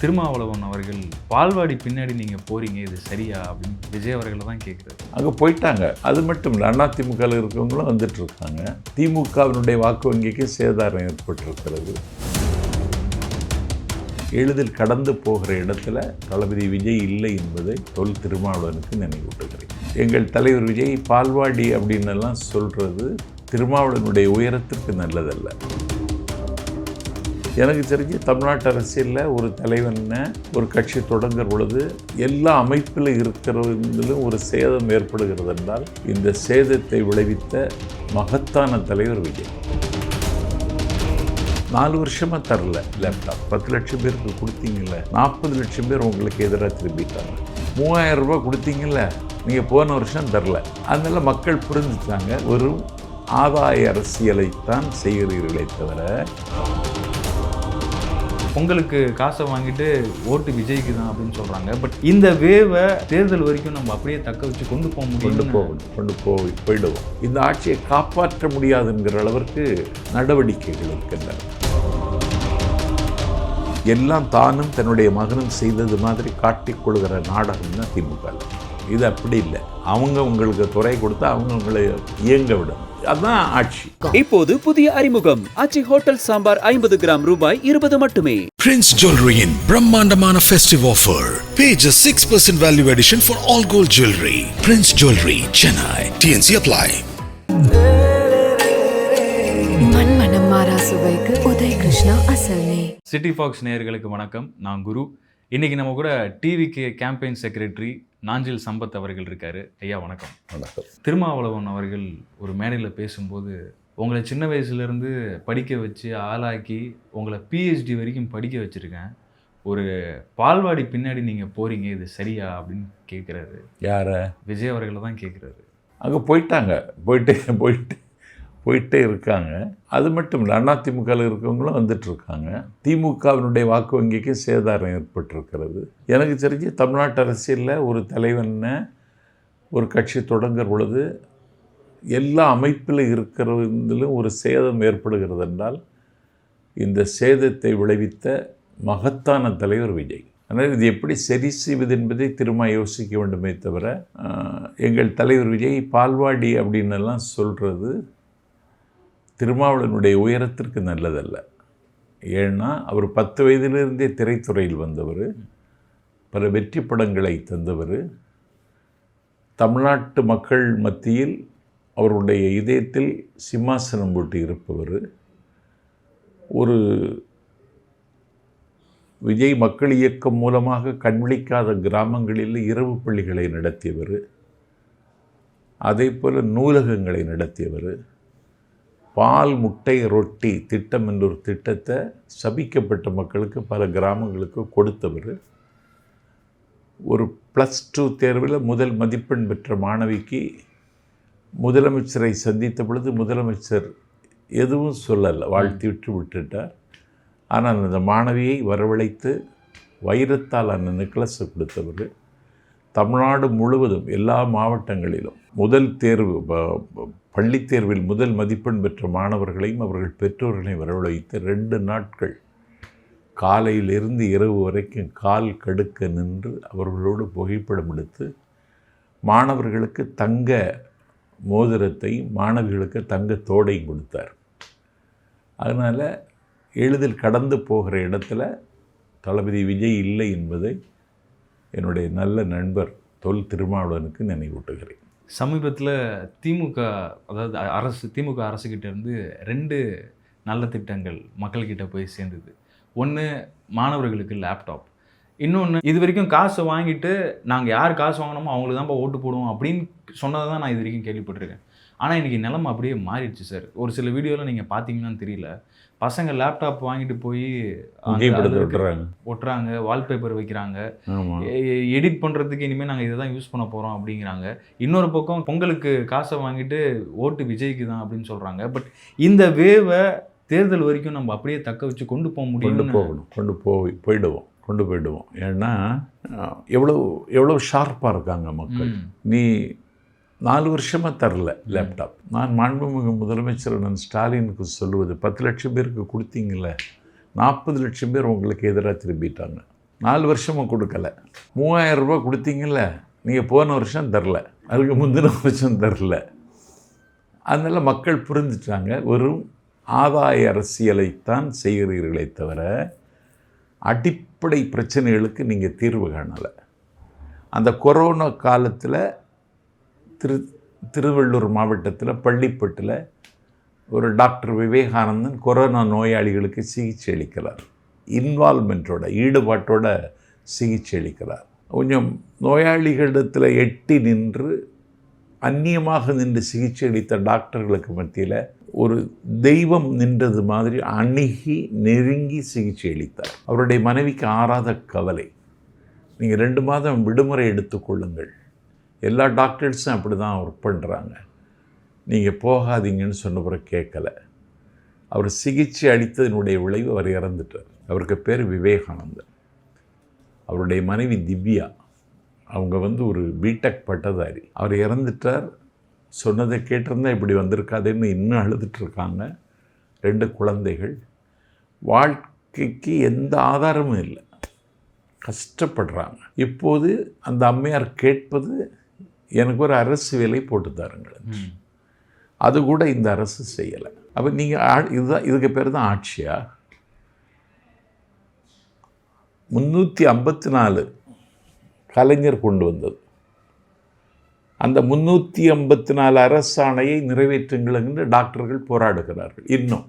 திருமாவளவன் அவர்கள் பால்வாடி பின்னாடி நீங்கள் போறீங்க இது சரியா? அப்படின்னு விஜய் அவர்களை தான் கேட்குறாரு அங்கே போயிட்டாங்க. அது மட்டும் இல்லை அண்ணா திமுகவில் இருக்கவங்களும் வந்துட்டு இருக்காங்க. திமுகவினுடைய வாக்கு வங்கிக்கு சேதாரம் ஏற்பட்டிருக்கிறது. எளிதில் கடந்து போகிற இடத்துல தளபதி விஜய் இல்லை என்பதை தொல் திருமாவளவனுக்கு நினைவூட்டுகிறேன். எங்கள் தலைவர் விஜய் பால்வாடி அப்படின்னு எல்லாம் சொல்றது திருமாவளவனுடைய உயரத்திற்கு நல்லதல்ல. எனக்கு தெரிஞ்சு தமிழ்நாட்டு அரசியலில் ஒரு தலைவனை ஒரு கட்சி தொடங்குற பொழுது எல்லா அமைப்பில் இருக்கிறவங்களும் ஒரு சேதம் ஏற்படுகிறது என்றால் இந்த சேதத்தை விளைவித்த மகத்தான தலைவர் விஜய். நாலு வருஷமாக தரல லேப்டாப் பத்து லட்சம் பேருக்கு கொடுத்தீங்கல்ல நாற்பது லட்சம் பேர் உங்களுக்கு எதிராக திரும்பிட்டாங்க. மூவாயிரம் ரூபாய் கொடுத்தீங்கல்ல நீங்கள் போன வருஷம் தரல. அதனால் மக்கள் புரிஞ்சுட்டாங்க ஒரு ஆதாய அரசியலைத்தான் செய்கிறீர்களே தவிர பொங்கலுக்கு காசை வாங்கிட்டு ஓட்டு விஜய்க்கு தான் அப்படின்னு சொல்றாங்க. பட் இந்த வேவை தேர்தல் வரைக்கும் நம்ம அப்படியே தக்க வச்சு கொண்டு போக கொண்டு போகணும் கொண்டு போய் போயிடுவோம். இந்த ஆட்சியை காப்பாற்ற முடியாதுங்கிற அளவிற்கு நடவடிக்கைகள் இருக்கின்றன. எல்லாம் தானும் தன்னுடைய மகனும் செய்தது மாதிரி காட்டிக்கொள்கிற நாடகம் தான் திமுக. இது அப்படி இல்லை அவங்க உங்களுக்கு துறை கொடுத்தா அவங்க உங்களை இயங்க விடும் அதுதான் ஆட்சி இப்போது புதிய அறிமுகம் ஆச்சி ஹோட்டல் சாம்பார் ஐம்பது கிராம் ரூபாய் இருபது மட்டுமே Jewelry in Brahmandamana festive offer. Pay just 6% value addition for all gold jewelry. Prince Jewelry, Chennai. TNC apply. மண்மனம் மாறா சுவைக்கு உதய் கிருஷ்ணா அசல் நெய் சிட்டி ஃபாக்ஸ் நேயர்களுக்கு வணக்கம் நான் குரு இன்னைக்கு நம்ம கூட டிவிக்கு கேம்பெயின் செக்ரட்டரி நாஞ்சில் சம்பத் அவர்கள் இருக்காரு. ஐயா வணக்கம். வணக்கம். திருமாவளவன் அவர்கள் ஒரு மேடையில் பேசும்போது உங்களை சின்ன வயசுலேருந்து படிக்க வச்சு ஆளாக்கி உங்களை பிஹெச்டி வரைக்கும் படிக்க வச்சுருக்கேன். ஒரு பால்வாடி பின்னாடி நீங்கள் போகிறீங்க இது சரியா? அப்படின்னு கேட்குறாரு யாரை? விஜய் அவர்களை தான் கேட்குறாரு அங்கே போயிட்டாங்க. போயிட்டே போயிட்டு போயிட்டே இருக்காங்க. அது மட்டும் இல்லை அண்ணா திமுகவில் இருக்கவங்களும் வந்துட்டுருக்காங்க திமுகவினுடைய வாக்கு வங்கிக்கு சேதாரம் ஏற்பட்டிருக்கிறது. எனக்கு தெரிஞ்சு தமிழ்நாட்டு அரசியலில் ஒரு தலைவனை ஒரு கட்சி தொடங்குற பொழுது எல்லா அமைப்பில் இருக்கிறவங்களும் ஒரு சேதம் ஏற்படுகிறது என்றால் இந்த சேதத்தை விளைவித்த மகத்தான தலைவர் விஜய். ஆனால் இது எப்படி சரி செய்வது என்பதை திரும்ப யோசிக்க வேண்டுமே தவிர எங்கள் தலைவர் விஜய் பால்வாடி அப்படின்னு எல்லாம் சொல்கிறது திருமாவளனுடைய உயரத்திற்கு நல்லதல்ல. ஏன்னா அவர் பத்து வயதிலிருந்தே திரைத்துறையில் வந்தவர். பல வெற்றி படங்களை தந்தவர். தமிழ்நாட்டு மக்கள் மத்தியில் அவருடைய இதயத்தில் சிம்மாசனம் போட்டு இருப்பவர். ஒரு விஜய் மக்கள் இயக்கம் மூலமாக கண்விழிக்காத கிராமங்களில் இரவு பள்ளிகளை நடத்தியவர். அதே போல் நூலகங்களை நடத்தியவர். பால் முட்டை ரொட்டி திட்டம் என்ற ஒரு திட்டத்தை சபிக்கப்பட்ட மக்களுக்கு பல கிராமங்களுக்கு கொடுத்தவர். ஒரு ப்ளஸ் டூ தேர்வில் முதல் மதிப்பெண் பெற்ற மாணவிக்கு முதலமைச்சரை சந்தித்த பொழுது முதலமைச்சர் எதுவும் சொல்லலை வாழ்த்தி விட்டு விட்டுட்டார். ஆனால் அந்த மாணவியை வரவழைத்து வைரத்தால் அந்த நெக்லஸை கொடுத்தவர். தமிழ்நாடு முழுவதும் எல்லா மாவட்டங்களிலும் முதல் தேர்வு பள்ளித் தேர்வில் முதல் மதிப்பெண் பெற்ற மாணவர்களையும் அவர்கள் பெற்றோர்களையும் வரவழைத்து ரெண்டு நாட்கள் காலையிலிருந்து இரவு வரைக்கும் கால் கடுக்க நின்று அவர்களோடு புகைப்படம் எடுத்து மாணவர்களுக்கு தங்க மோதிரத்தையும் மாணவிகளுக்கு தங்க தோடையும் கொடுத்தார். அதனால் எளிதில் கடந்து போகிற இடத்துல தளபதி விஜய் இல்லை என்பதை என்னுடைய நல்ல நண்பர் தொல் திருமாவளவனுக்கு நினைவூட்டுகிறேன். சமீபத்தில் திமுக அதாவது அரசு திமுக அரசுக்கிட்ட இருந்து ரெண்டு நல்ல திட்டங்கள் மக்கள்கிட்ட போய் சேர்ந்தது. ஒன்று மாணவர்களுக்கு லேப்டாப் இன்னொன்று இது வரைக்கும் காசு வாங்கிட்டு நாங்கள் யார் காசு வாங்கினோமோ அவங்களுக்கு தான்ப்பா ஓட்டு போடுவோம் அப்படின்னு சொன்னதை தான் நான் இது வரைக்கும் கேள்விப்பட்டிருக்கேன். ஆனால் இன்றைக்கி நிலைமை அப்படியே மாறிடுச்சு சார் ஒரு சில வீடியோவில் நீங்கள் பார்த்தீங்கன்னான்னு தெரியல. பசங்க லேப்டாப் வாங்கிட்டு போய் ஒட்டுறாங்க. வால்பேப்பர் வைக்கிறாங்க. எடிட் பண்ணுறதுக்கு இனிமேல் நாங்கள் இதை தான் யூஸ் பண்ண போகிறோம் அப்படிங்கிறாங்க. இன்னொரு பக்கம் பொங்கலுக்கு காசை வாங்கிட்டு ஓட்டு விஜய்க்கு தான் அப்படின்னு சொல்கிறாங்க பட் இந்த வேவை தேர்தல் வரைக்கும் நம்ம அப்படியே தக்க வச்சு கொண்டு போக கொண்டு முடியும் போகணும். கொண்டு போய் போயிடுவோம். கொண்டு போயிடுவோம். ஏன்னா எவ்வளோ எவ்வளோ ஷார்ப்பாக இருக்காங்க மக்கள். நீ நாலு வருஷமாக தரல லேப்டாப் நான் மாண்புமிகு முதலமைச்சர் நான் ஸ்டாலினுக்கு சொல்லுவது பத்து லட்சம் பேருக்கு கொடுத்தீங்கல்ல நாற்பது லட்சம் பேர் உங்களுக்கு எதிராக திரும்பிட்டாங்க. நாலு வருஷமும் கொடுக்கல. மூவாயிரம் ரூபாய் கொடுத்தீங்கல்ல நீங்கள் போன வருஷம் தரல அதுக்கு முந்தின வருஷம் தரல. அதனால மக்கள் புரிஞ்சுட்டாங்க வெறும் ஆதாய அரசியலைத்தான் செய்கிறீர்களே தவிர அடிப்படை பிரச்சனைகளுக்கு நீங்கள் தீர்வு காணலை. அந்த கொரோனா காலத்தில் திரு திருவள்ளூர் மாவட்டத்தில் பள்ளிப்பட்டில் ஒரு டாக்டர் விவேகானந்தன் கொரோனா நோயாளிகளுக்கு சிகிச்சை அளிக்கிறார். இன்வால்மெண்ட்டோட ஈடுபாட்டோட சிகிச்சை அளிக்கிறார். கொஞ்சம் நோயாளிகளிடத்தில் எட்டி நின்று அந்நியமாக நின்று சிகிச்சை அளித்த டாக்டர்களுக்கு மத்தியில் ஒரு தெய்வம் நின்றது மாதிரி அணுகி நெருங்கி சிகிச்சை அளித்தார். அவருடைய மனைவிக்கு ஆறாத கவலை. நீங்கள் ரெண்டு மாதம் விடுமுறை எடுத்துக்கொள்ளுங்கள் எல்லா டாக்டர்ஸும் அப்படி தான் ஒர்க் பண்ணுறாங்க நீங்கள் போகாதீங்கன்னு சொன்ன பிறகு கேட்கலை. அவர் சிகிச்சை அளித்ததனுடைய விளைவு அவர் இறந்துட்டார். அவருக்கு பேர் விவேகானந்தர். அவருடைய மனைவி திவ்யா அவங்க வந்து ஒரு பிடெக் பட்டதாரி. அவர் இறந்துட்டார். சொன்னதை கேட்டிருந்தா இப்படி வந்திருக்காதுன்னு இன்னும் அழுதுட்டுருக்காங்க ரெண்டு குழந்தைகள். வாழ்க்கைக்கு எந்த ஆதாரமும் இல்லை. கஷ்டப்படுறாங்க. இப்போது அந்த அம்மையார் கேட்பது எனக்கு ஒரு அரசு வேலை போட்டு தாருங்கள் அது கூட இந்த அரசு செய்யலை. அப்போ நீங்கள் இதுதான் இதுக்கு பேர் தான் ஆட்சியா? முந்நூற்றி ஐம்பத்தி நாலு கலைஞர் கொண்டு வந்தது. அந்த முந்நூற்றி ஐம்பத்தி நாலு அரசாணையை நிறைவேற்றுங்கள் என்று டாக்டர்கள் போராடுகிறார்கள். இன்னும்.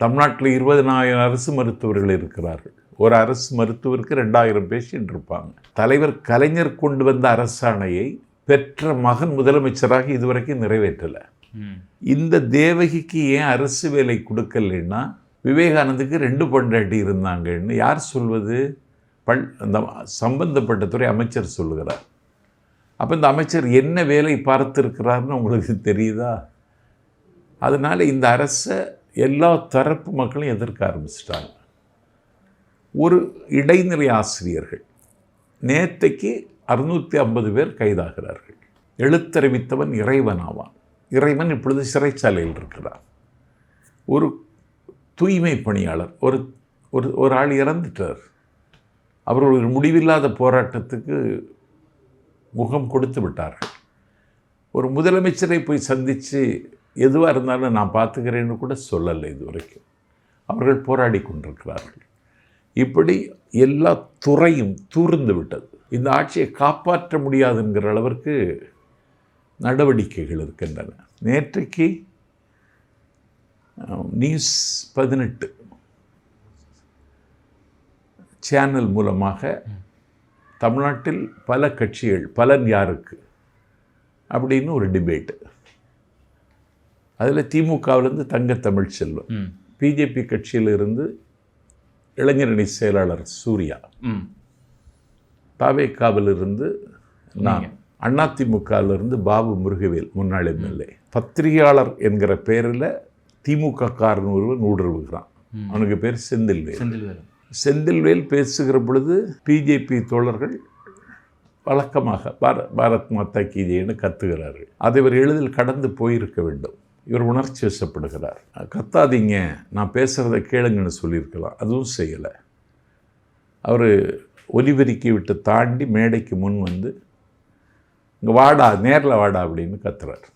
தமிழ்நாட்டில் இருபதனாயிரம் அரசு மருத்துவர்கள் இருக்கிறார்கள். ஒரு அரசு மருத்துவருக்கு ரெண்டாயிரம் பேஷண்ட் இருப்பாங்க. தலைவர் கலைஞர் கொண்டு வந்த அரசாணையை பெற்ற மகன் முதலமைச்சராக இதுவரைக்கும் நிறைவேற்றலை. இந்த தேவகிக்கு ஏன் அரசு வேலை கொடுக்கலைன்னா விவேகானந்துக்கு ரெண்டு பொண்டாட்டி இருந்தாங்கன்னு யார் சொல்வது? பல் அந்த சம்பந்தப்பட்ட துறை அமைச்சர் சொல்லுகிறார். அப்போ இந்த அமைச்சர் என்ன வேலை பார்த்துருக்கிறாருன்னு உங்களுக்கு தெரியுதா? அதனால் இந்த அரசை எல்லா தரப்பு மக்களும் எதிர்க்க ஆரம்பிச்சிட்டாங்க. ஒரு இடைநிலை ஆசிரியர்கள் நேற்றைக்கு அறுநூற்றி ஐம்பது பேர் கைதாகிறார்கள். எழுத்தறிவித்தவன் இறைவன் ஆவான் இறைவன் இப்பொழுது சிறைச்சாலையில் இருக்கிறார் ஒரு தூய்மை பணியாளர் ஒரு ஒரு ஒரு ஆள் இறந்துட்டார். அவர் ஒரு முடிவில்லாத போராட்டத்துக்கு முகம் கொடுத்து விட்டார்கள். ஒரு முதலமைச்சரை போய் சந்தித்து எதுவாக இருந்தாலும் நான் பார்த்துக்கிறேன்னு கூட சொல்லலை இது வரைக்கும் அவர்கள் போராடி கொண்டிருக்கிறார்கள். இப்படி எல்லா துறையும் தூர்ந்து விட்டது. இந்த ஆட்சியை காப்பாற்ற முடியாதுங்கிற அளவிற்கு நடவடிக்கைகள் இருக்கின்றன. நேற்றைக்கு நியூஸ் பதினெட்டு சேனல் மூலமாக தமிழ்நாட்டில் பல கட்சிகள் பலன் யாருக்கு? அப்படின்னு ஒரு டிபேட்டு. அதில் திமுகவிலேருந்து தங்க தமிழ்ச்செல்வம் ம். பிஜேபி கட்சியிலிருந்து இளைஞரணி செயலாளர் சூர்யா. தாவேக்காவிலிருந்து நான் அதிமுகவிலிருந்து பாபு முருகவேல் முன்னாள் எம்எல்ஏ பத்திரிகையாளர் என்கிற பேரில் திமுக காரன் ஒருவன் ஊடுருவுகிறான். அவனுக்கு பேர் செந்தில்வேல். செந்தில் வேலு செந்தில்வேல் பேசுகிற பொழுது பிஜேபி தோழர்கள் வழக்கமாக பார பாரத் மாதா கீஜேன்னு கத்துகிறார்கள். அதை இவர் எளிதில் கடந்து போயிருக்க வேண்டும். இவர் உணர்ச்சி வசப்படுகிறார். கத்தாதீங்க நான் பேசுகிறத கேளுங்கன்னு சொல்லியிருக்கலாம். அதுவும் செய்யலை. அவர் ஒலிபெருக்கி விட்டு தாண்டி மேடைக்கு முன் வந்து இங்கே வாடா நேரில் வாடா அப்படின்னு கத்துறார்.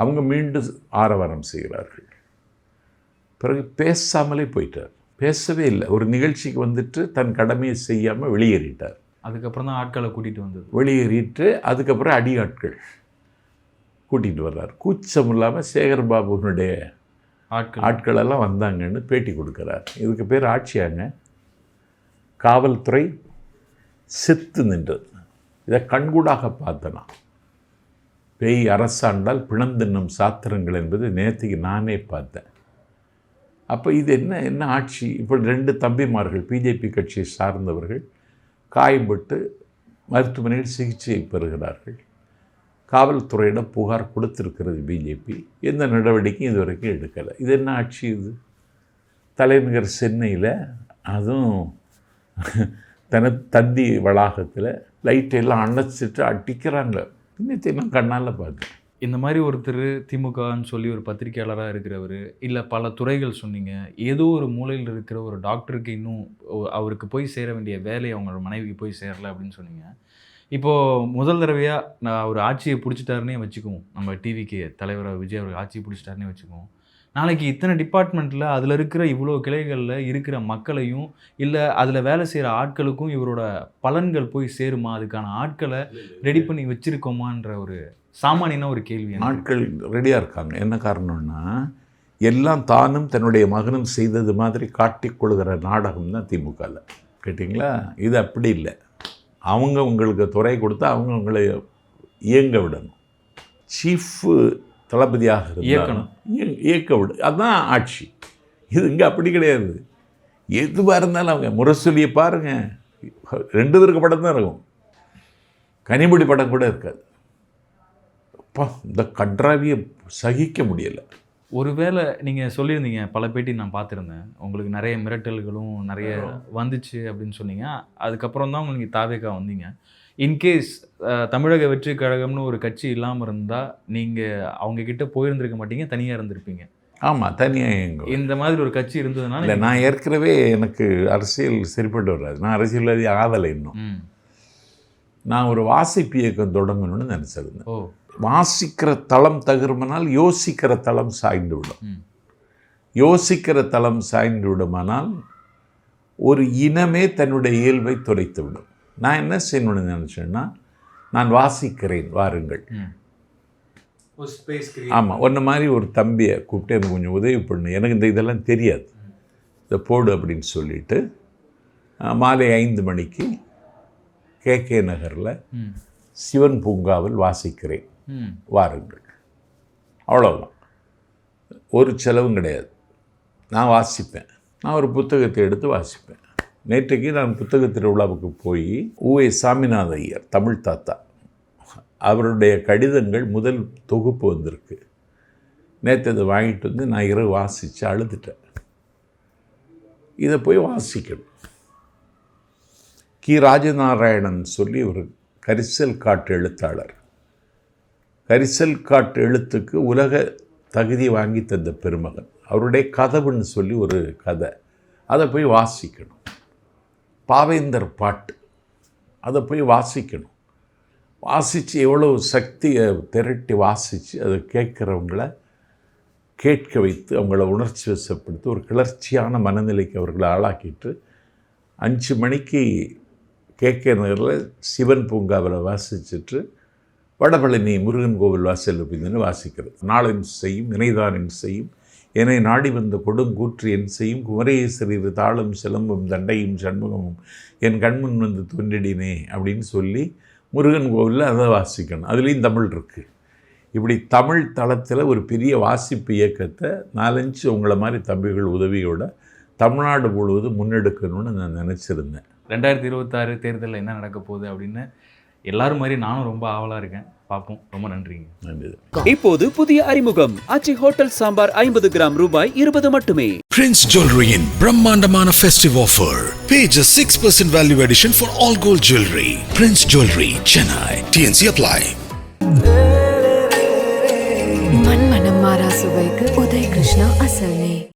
அவங்க மீண்டும் ஆரவாரம் செய்கிறார்கள். பிறகு பேசாமலே போயிட்டார். பேசவே இல்லை. ஒரு நிகழ்ச்சிக்கு வந்துட்டு தன் கடமையை செய்யாமல் வெளியேறிட்டார். அதுக்கப்புறம் தான் ஆட்களை கூட்டிகிட்டு வந்தது. வெளியேறிட்டு அதுக்கப்புறம் அடியாட்கள். கூட்டிகிட்டு வர்றார். கூச்சம் இல்லாமல் சேகர் பாபுனுடைய ஆட்கள். ஆட்கள் எல்லாம் வந்தாங்கன்னு பேட்டி கொடுக்குறார். இதுக்கு பேர் ஆட்சியாங்க. காவல்துறை செத்து நின்றது. இதை கண்கூடாக பார்த்தனா. பேய் அரசாண்டால் பிணந்தின்னும் சாத்திரங்கள் என்பது நேற்றுக்கு நானே பார்த்தேன். அப்போ இது என்ன என்ன ஆட்சி? இப்போ ரெண்டு தம்பிமார்கள் பிஜேபி கட்சியை சார்ந்தவர்கள் காயப்பட்டு மருத்துவமனையில் சிகிச்சை பெறுகிறார்கள். காவல்துறையிடம் புகார் கொடுத்திருக்கிறது பிஜேபி. எந்த நடவடிக்கையும் இது வரைக்கும் எடுக்கலை. இது என்ன ஆட்சி இது? தலைநகர் சென்னையில் அதுவும் தன தந்தி வளாகத்தில் லைட்டெல்லாம் அணைச்சிட்டு அடிக்கிறாங்க. இன்னத்தை கண்ணால் பார்த்தேன் இந்த மாதிரி ஒருத்தர் திமுகன்னு சொல்லி ஒரு பத்திரிக்கையாளராக இருக்கிறவர் இல்லை பல துறைகள் சொன்னீங்க ஏதோ ஒரு மூலையில் இருக்கிற ஒரு டாக்டருக்கு இன்னும் அவருக்கு போய் சேர வேண்டிய வேலையை அவங்களோட மனைவிக்கு போய் சேரலை அப்படின்னு சொன்னீங்க. இப்போது முதல் தடவையாக நான் ஒரு ஆட்சியை பிடிச்சிட்டாருன்னே வச்சுக்குவோம். நம்ம டிவிக்கு தலைவராக விஜய் அவர்கள் ஆட்சியை பிடிச்சிட்டாருன்னே வச்சுக்குவோம். நாளைக்கு இத்தனை டிபார்ட்மெண்ட்டில் அதில் இருக்கிற இவ்வளோ கிளைகளில் இருக்கிற மக்களையும் இல்லை அதில் வேலை செய்கிற ஆட்களுக்கும் இவரோட பலன்கள் போய் சேருமா? அதுக்கான ஆட்களை ரெடி பண்ணி வச்சுருக்கோமான்ற ஒரு சாமானியன ஒரு கேள்வி ஆட்கள் ரெடியாக இருக்காங்க. என்ன காரணம்னா எல்லாம் தானும் தன்னுடைய மகனும் செய்தது மாதிரி காட்டிக்கொள்கிற நாடகம் தான் திமுகவில் கேட்டிங்களா? இது அப்படி இல்லை. அவங்க உங்களுக்கு துறை கொடுத்தா அவங்க உங்களை இயங்க விடணும். சீஃபு தளபதியாக இயக்கணும். இய- இயக்க விடு அதுதான் ஆட்சி. இது இங்கே அப்படி கிடையாது. எதுவாக இருந்தாலும் அவங்க முரசொலியை பாருங்கள் ரெண்டு பேருக்கு படம் தான் இருக்கும். கனிமொழி படம் கூட இருக்காது. அப்பா இந்த கன்றாவியை சகிக்க முடியலை. ஒருவேளை நீங்கள் சொல்லியிருந்தீங்க பல பேட்டி நான் பார்த்துருந்தேன். உங்களுக்கு நிறைய மிரட்டல்களும் நிறைய வந்துச்சு அப்படின்னு சொன்னீங்க. அதுக்கப்புறம் தான் நீங்கள் தாவேக்கா வந்தீங்க. இன்கேஸ் தமிழக வெற்றி கழகம்னு ஒரு கட்சி இல்லாமல் இருந்தால் நீங்கள் அவங்க கிட்ட போயிருந்திருக்க மாட்டீங்க தனியாக இருந்திருப்பீங்க. ஆமாம் தனியாக இந்த மாதிரி ஒரு கட்சி இருந்ததுனால இல்லை நான் ஏற்கனவே எனக்கு அரசியல் சரிப்பட்டு வராது. நான் அரசியல்வாதி ஆகலை இன்னும். நான் ஒரு வாசிப்பு இயக்கம் தொடங்கணும்னு நினச்சிருந்தேன். ஓ. வாசிக்கிற தளம் தகுருமானால் யோசிக்கிற தளம் சாய்ந்து விடும். யோசிக்கிற தளம் சாய்ந்து விடுமானால் ஒரு இனமே தன்னுடைய இயல்பை துடைத்து விடும். நான் என்ன செய்யணும்னு நினச்சேன்னா நான் வாசிக்கிறேன் வாருங்கள். ம். ஸ்பேஸ் ஆமாம் ஒன்றை மாதிரி ஒரு தம்பியை கூப்பிட்டு எனக்கு கொஞ்சம் உதவி பண்ணு. எனக்கு இந்த இதெல்லாம் தெரியாது. இதை போடு அப்படின்னு சொல்லிட்டு மாலை ஐந்து மணிக்கு கே கே நகரில் சிவன் பூங்காவில் வாசிக்கிறேன். வாருங்கள். அவ்வளோதான் ஒரு செலவும் கிடையாது. நான் வாசிப்பேன். நான் ஒரு புத்தகத்தை எடுத்து வாசிப்பேன். நேற்றைக்கு நான் புத்தக திருவிழாவுக்கு போய் ஊஏ சாமிநாத ஐயர் தமிழ் தாத்தா அவருடைய கடிதங்கள் முதல் தொகுப்பு வந்திருக்கு. நேற்று அதை வாங்கிட்டு வந்து நான் இரவு வாசித்து அழுதுட்டேன். இதை போய் வாசிக்கணும். கி. ராஜநாராயணன் சொல்லி ஒரு கரிசல் காட்டு எழுத்தாளர். கரிசல் காட்டு எழுத்துக்கு உலக தகுதி வாங்கி தந்த பெருமகன். அவருடைய கதவுன்னு சொல்லி ஒரு கதை. அதை போய் வாசிக்கணும். பாவேந்தர் பாட்டு. அதை போய் வாசிக்கணும். வாசித்து எவ்வளோ சக்தியை திரட்டி வாசித்து அதை கேட்குறவங்கள கேட்க வைத்து அவங்கள உணர்ச்சி வசப்படுத்தி ஒரு கிளர்ச்சியான மனநிலைக்கு அவர்களை ஆளாக்கிட்டு அஞ்சு மணிக்கு கேகே நகரில் சிவன் பூங்காவில் வாசிச்சுட்டு வடபழனி முருகன் கோவில் வாசல் அப்படின்னு வாசிக்கிறது. நாளின் செய்யும் இணைதானின் செய்யும் என்னை நாடி வந்த கொடுங்கூற்று என் செய்யும் குமரேஸ்வரர் தாளும் சிலம்பும் தண்டையும் சண்முகமும் என் கண்முன் வந்து தோன்றிடினே அப்படின்னு சொல்லி முருகன் கோவிலில் அதை வாசிக்கணும். அதுலேயும் தமிழ் இருக்குது இப்படி தமிழ் தளத்தில் ஒரு பெரிய வாசிப்பு இயக்கத்தை நாலஞ்சு உங்களை மாதிரி தம்பிகள் உதவியோட தமிழ்நாடு முழுவதும் முன்னெடுக்கணும்னு நான் நினச்சிருந்தேன். ரெண்டாயிரத்தி இருபத்தாறு தேர்தலில் என்ன நடக்க போகுது அப்படின்னு எல்லாரும் மாதிரி நானும் ரொம்ப ஆவலாக இருக்கேன் பார்ப்போம் ரொம்ப நன்றிங்க நன்றி இப்போது புதிய அறிமுகம் ஆச்சி ஹோட்டல் சாம்பார் ஐம்பது கிராம் ரூபாய் இருபது மட்டுமே Jewelry in Brahmandamana festive offer. Pay just 6% value addition for all gold jewelry. Prince Jewelry, Chennai. TNC apply. மண் மனம் மாறா சுவைக்கு உதய் கிருஷ்ணா அசல் நெய்